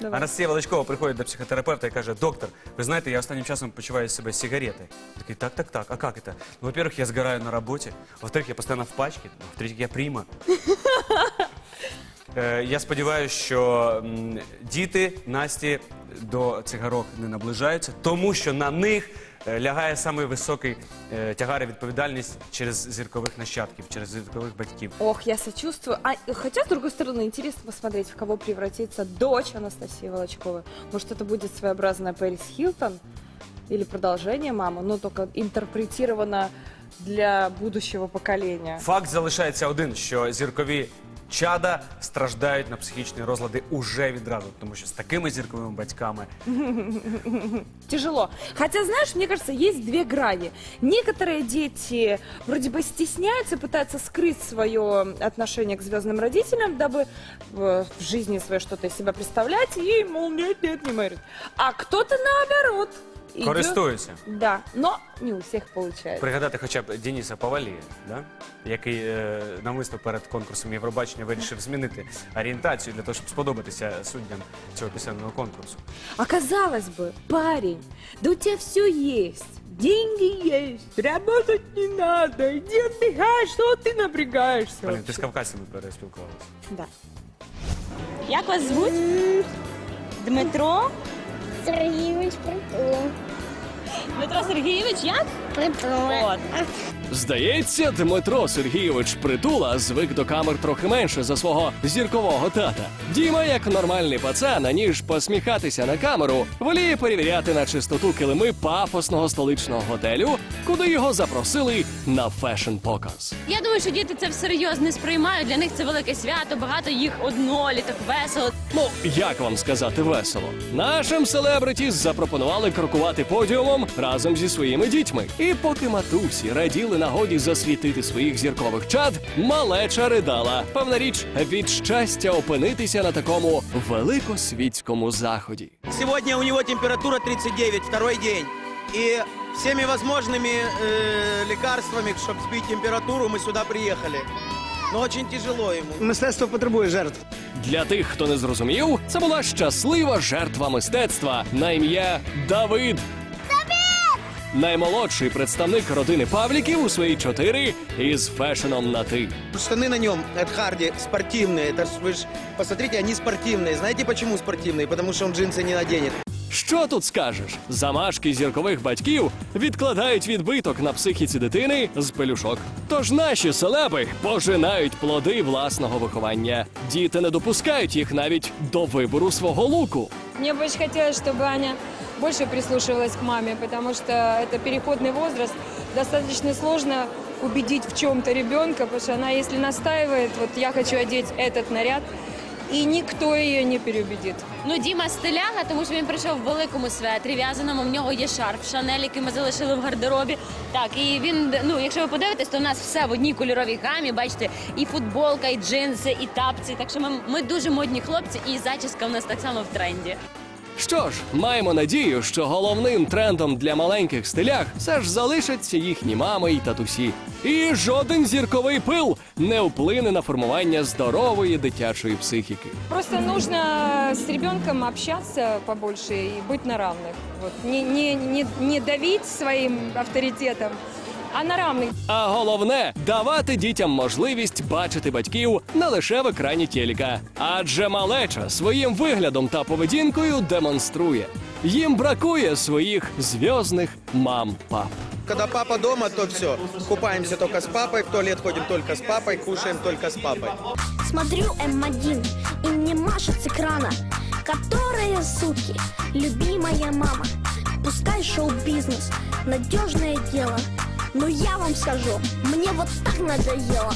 Давай. Анастасія Величкова приходить до психотерапевта і каже: доктор, ви знаєте, я останнім часом почуваю себе сигаретой. Такий, так, так, так. А как это? Ну, во-первых, я сгораю на работе. Во-вторых, я постоянно в пачке. В-третьих, я прима. Е, Я сподіваюся, що м, діти Насті до цигарок не наближаються, тому що на них е, лягає самий високий е, тягар і відповідальність через зіркових нащадків, через зіркових батьків. Ох, я сочувствую. А, хотя, с другой стороны, интересно посмотреть, в кого превратится дочь Анастасии Волочковой. Может, это будет своеобразная Пэрис Хилтон или продолжение мамы, но только интерпретировано для будущего поколения. Факт залишається один, що зіркові чада страждають на психічні розлади уже відразу, тому що з такими зірковими батьками Тяжело. Хотя, знаешь, мне кажется, есть две грани. Некоторые дети вроде бы стесняются, пытаются скрыть свое отношение к звездным родителям, дабы э, в жизни своей что-то из себя представлять, и, мол, нет, нет, не мэрит. А кто-то наоборот. идет- користуються. Да, но не у всех получается. Пригадати хоча б Дениса Павалія, да? який е, навмисно перед конкурсом Євробачення вирішив змінити орієнтацію для того, щоб сподобатися суддям цього пісенного конкурсу. А казалось бы, парень, да у тебя все есть. Деньги есть, работать не надо, иди отдыхай, что ты напрягаешься? Блін, ти вообще? з кавказцями переспілкувалася. Да. Як вас звуть? Дмитро? Сергійович притул. Дмитро Сергійович, як? Притул. От. Здається, Дмитро Сергійович Притула звик до камер трохи менше за свого зіркового тата. Діма, як нормальний пацан, аніж посміхатися на камеру, воліє перевіряти на чистоту килими пафосного столичного готелю, куди його запросили на фешн-показ. Я думаю, що діти це всерйоз не сприймають. Для них це велике свято, багато їх одноліток, весело. Ну, як вам сказати весело? Нашим селебриті запропонували крокувати подіумом разом зі своїми дітьми. І поки матусі раділи нагоді засвітити своїх зіркових чад, малеча ридала. Певна річ від щастя опинитися на такому великосвітському заході. Сегодня у него температура 39, второй день. И всеми возможными э, лекарствами, чтобы сбить температуру, мы сюда приехали. Но очень тяжело ему. Мистецтво потребує жертв. Для тих, хто не зрозумів, це була щаслива жертва мистецтва на ім'я Давид. Наймолодший представник родини Павліків у свої чотири із фешеном на ти. Штаны на нем от Харди спортивные. Это ж вы ж посмотрите, они спортивные. Знаете почему спортивные? Потому что он джинсы не наденет. Що тут скажеш? Замашки зіркових батьків відкладають відбиток на психіці дитини з пелюшок. Тож наші селеби пожинають плоди власного виховання. Діти не допускають їх навіть до вибору свого луку. Мне бы очень хотелось, чтобы Аня больше прислушивалась к маме, потому что это переходный возраст. Достаточно сложно убедить в чем-то ребенка, потому что она, если настаивает, вот я хочу одеть этот наряд, и никто ее не переубедит. Ну, Діма стиляга, тому що він прийшов в великому светрі, в'язаному. В нього є шарф Шанель, який ми залишили в гардеробі. Так, і він, ну, якщо ви подивитесь, то у нас все в одній кольоровій гамі. Бачите, і футболка, і джинси, і тапці. Так що ми, ми дуже модні хлопці, і зачіска у нас так само в тренді. Що ж, маємо надію, що головним трендом для маленьких стилях все ж залишаться їхні мами і татусі. І жоден зірковий пил не вплине на формування здорової дитячої психіки. Просто нужно с ребенком общаться побольше и быть на равных. Вот. Не, не, не, не давить своим авторитетом, а на равных. А головне давати дітям можливість бачити батьків не лише в екрані телека. Адже малеча своїм виглядом та поведінкою демонструє. Їм бракує своїх зв'язних мам-пап. Когда папа дома, то все. Купаемся только с папой, в туалет ходим только с папой, кушаем только с папой. Смотрю М1, и мне машет с экрана, которые сутки, любимая мама. Пускай шоу-бизнес, надежное дело. Но я вам скажу, мне вот так надоело.